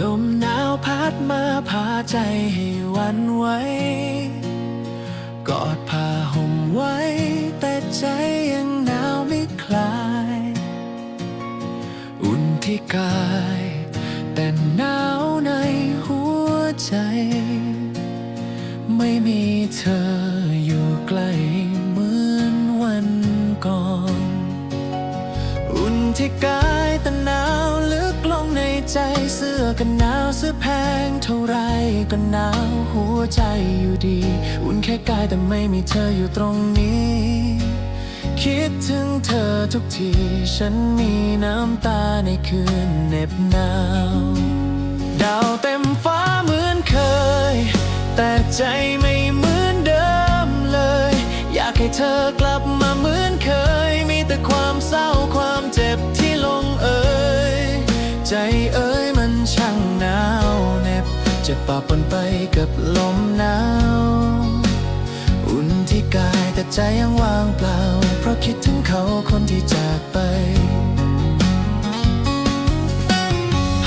ลมหนาวพัดมาพาใจให้วันไหวกอดผ้าห่มไว้ แต่ใจยังหนาวไม่คลาย อุ่นที่กาย แต่หนาวในหัวใจ ไม่มีเธออยู่ใกล้เหมือนวันก่อน อุ่นที่กาย ใจเสื้อกันหนาวเสื้อแพงเท่าไรก็หนาวหัวใจอยู่ดี อุ่นแค่กายแต่ไม่มีเธออยู่ตรงนี้ คิดถึงเธอทุกที ฉันมีน้ำตาในคืนเหน็บหนาวดาวเต็มฟ้าเหมือนเคย แต่ใจไม่เหมือนเดิมเลย อยากให้เธอกลับ ใจเอ้ยมันช่างหนาวเหน็บจ็บปะปนไปกับลมหนาว อุ่นที่กายแต่ใจยังว่างเปล่า เพราะคิดถึงเขาคนที่จากไป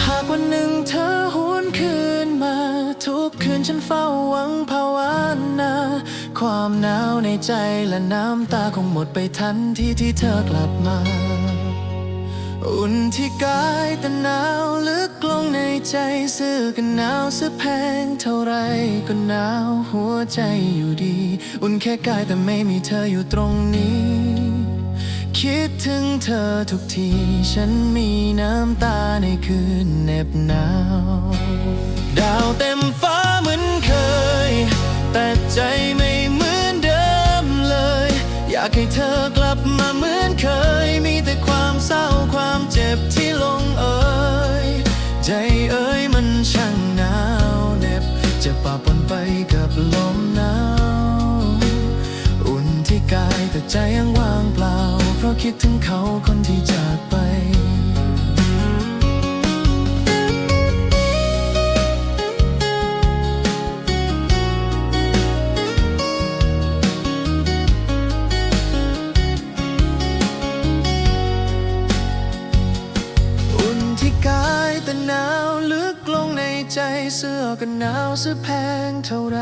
หากวันหนึ่งเธอหวนคืนมา ทุกคืนฉันเฝ้าหวังภาวนา ความหนาวในใจและน้ำตาคงหมดไปทันทีที่เธอกลับมา อุ่นที่กายแต่หนาวลึกลงในใจเสื้อกันหนาวเสื้อแพงเท่าไรก็หนาวหัวใจอยู่ดี อุ่นแค่กายแต่ไม่มีเธออยู่ตรงนี้ คิดถึงเธอทุกที ฉันมีน้ำตาในคืนเหน็บหนาว ดาวเต็มฟ้าเหมือนเคย แต่ใจไม่เหมือนเดิมเลย อยากให้เธอกลับมาเหมือนเคยมีแต่ความเศร้า บที่ลงเอยใจเอ้ยมันช่างหนาวเหน็บจะปะปนไปกับลมหนาวอุ่นที่กายแต่ใจยังว่างเปล่า เพราะคิดถึงเขาคนที่จาก ใจเสื้อก็หนาวเสื้อแพงเท่าไร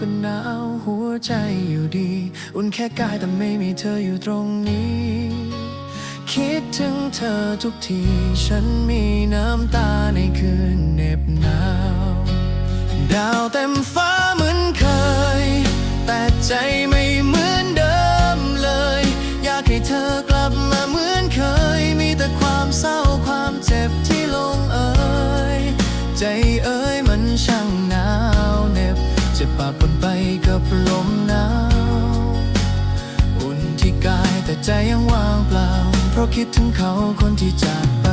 ก็หนาวหัวใจอยู่ดี อุ่นแค่กายแต่ไม่มีเธออยู่ตรงนี้ คิดถึงเธอทุกที ฉันมีน้ำตาในคืนเหน็บหนาว ดาวเต็มฟ้า ใจเอ้ยมันช่างหนาวเหน็บจะปะปนไปกับลมหนาวอุ่นที่กายแต่ใจยังว่างเปล่า เพราะคิดถึงเขาคนที่จากไป